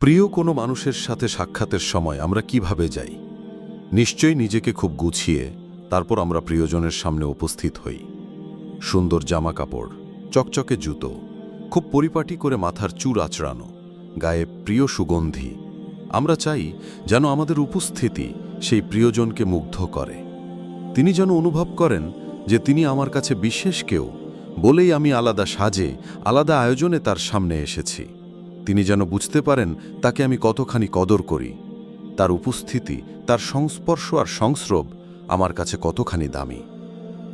প্রিয় কোনো মানুষের সাথে সাক্ষাতের সময় আমরা কীভাবে যাই? নিশ্চয়ই নিজেকে খুব গুছিয়ে তারপর আমরা প্রিয়জনের সামনে উপস্থিত হই। সুন্দর জামা কাপড় চকচকে জুতো, খুব পরিপাটি করে মাথার চুর আচড়ানো, গায়ে প্রিয় সুগন্ধি। আমরা চাই যেন আমাদের উপস্থিতি সেই প্রিয়জনকে মুগ্ধ করে। তিনি যেন অনুভব করেন যে তিনি আমার কাছে বিশেষ কেউ বলেই আমি আলাদা সাজে, আলাদা আয়োজনে তার সামনে এসেছি। তিনি যেন বুঝতে পারেন তাকে আমি কতখানি কদর করি। তার উপস্থিতি, তার সংস্পর্শ আর সংস্রব আমার কাছে কতখানি দামি।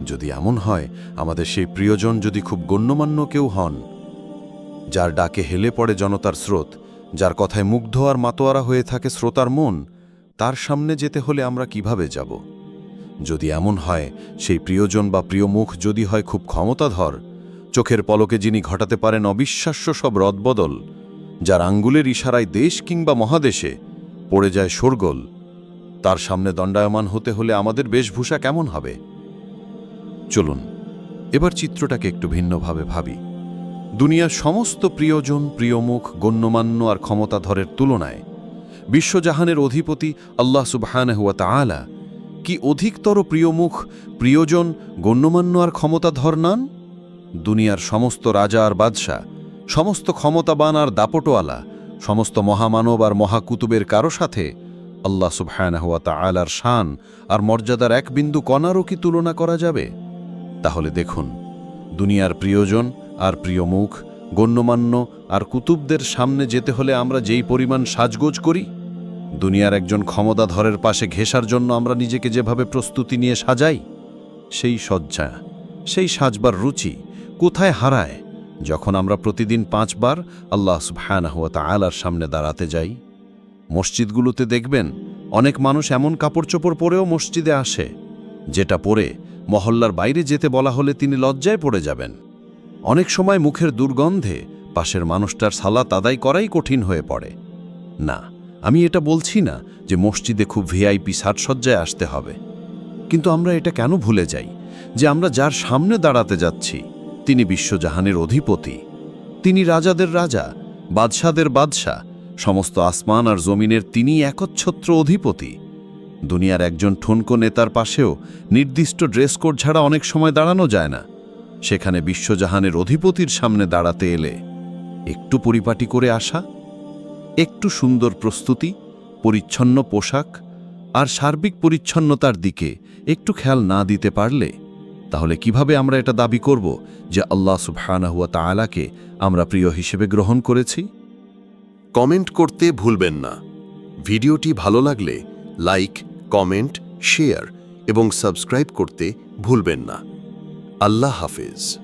যদি এমন হয়, আমাদের সেই প্রিয়জন যদি খুব গণ্যমান্য কেউ হন, যার ডাকে হেলে পড়ে জনতার স্রোত, যার কথায় মুগ্ধ আর মাতোয়ারা হয়ে থাকে শ্রোতার মন, তার সামনে যেতে হলে আমরা কীভাবে যাব? যদি এমন হয়, সেই প্রিয়জন বা প্রিয় মুখ যদি হয় খুব ক্ষমতাধর, চোখের পলকে যিনি ঘটাতে পারেন অবিশ্বাস্য সব রদবদল যার আঙ্গুলের ইশারায় দেশ কিংবা মহাদেশে পড়ে যায় শোরগোল। তার সামনে দণ্ডায়মান হতে হলে আমাদের বেশভূষা কেমন হবে? চলুন, এবার চিত্রটাকে একটু ভিন্নভাবে ভাবি। দুনিয়ার সমস্ত প্রিয়জন, প্রিয়মুখ, গণ্যমান্য আর ক্ষমতাধরের তুলনায় বিশ্বজাহানের অধিপতি আল্লাহ সুবহানাহুয়া তাআলা কি অধিকতর প্রিয়মুখ, প্রিয়জন, গণ্যমান্য আর ক্ষমতাধর নান? দুনিয়ার সমস্ত রাজা আর বাদশাহ সমস্ত ক্ষমতাবান আর দাপটোয়ালা সমস্ত মহামানব আর মহাকুতুবের কারও সাথে আল্লাহ সুবহানাহুয়া তাআলার শান আর মর্যাদার এক বিন্দু কণারও কি তুলনা করা যাবে? তাহলে দেখুন, দুনিয়ার প্রিয়জন আর প্রিয় মুখ, গণ্যমান্য আর কুতুবদের সামনে যেতে হলে আমরা যেই পরিমাণ সাজগোজ করি? দুনিয়ার একজন ক্ষমতাধরের পাশে ঘেঁষার জন্য আমরা নিজেকে যেভাবে প্রস্তুতি নিয়ে সাজাই, সেই সজ্জা সেই সাজবার রুচি কোথায় হারায়? যখন আমরা প্রতিদিন পাঁচবার আল্লাহ সুবহানাহুয়া তাআলার সামনে দাঁড়াতে যাই, মসজিদগুলোতে দেখবেন অনেক মানুষ এমন কাপড় চোপড় পরেও মসজিদে আসে, যেটা পরে মহল্লার বাইরে যেতে বলা হলে তিনি লজ্জায় পড়ে যাবেন। অনেক সময় মুখের দুর্গন্ধে পাশের মানুষটার সালাত আদায় করাই কঠিন হয়ে পড়ে। না, আমি এটা বলছি না যে মসজিদে খুব ভিআইপি সাজসজ্জায় আসতে হবে। কিন্তু আমরা এটা কেন ভুলে যাই? যে আমরা যার সামনে দাঁড়াতে যাচ্ছি তিনি বিশ্বজাহানের অধিপতি। তিনি রাজাদের রাজা, বাদশাদের বাদশাহ, সমস্ত আসমান আর জমিনের তিনি একচ্ছত্র অধিপতি। দুনিয়ার একজন ঠুনকো নেতার পাশেও নির্দিষ্ট ড্রেস কোড ছাড়া অনেক সময় দাঁড়ানো যায় না। সেখানে বিশ্বজাহানের অধিপতির সামনে দাঁড়াতে এলে একটু পরিপাটি করে আসা, একটু সুন্দর প্রস্তুতি, পরিচ্ছন্ন পোশাক আর সার্বিক পরিচ্ছন্নতার দিকে একটু খেয়াল না দিতে পারলে তাহলে কীভাবে আমরা এটা দাবি করব যে আল্লাহ সুবহানাহুয়া তালাকে আমরা প্রিয় হিসেবে গ্রহণ করেছি? কমেন্ট করতে ভুলবেন না। ভিডিওটি ভালো লাগলে লাইক, কমেন্ট, শেয়ার এবং সাবস্ক্রাইব করতে ভুলবেন না। আল্লাহ হাফেজ।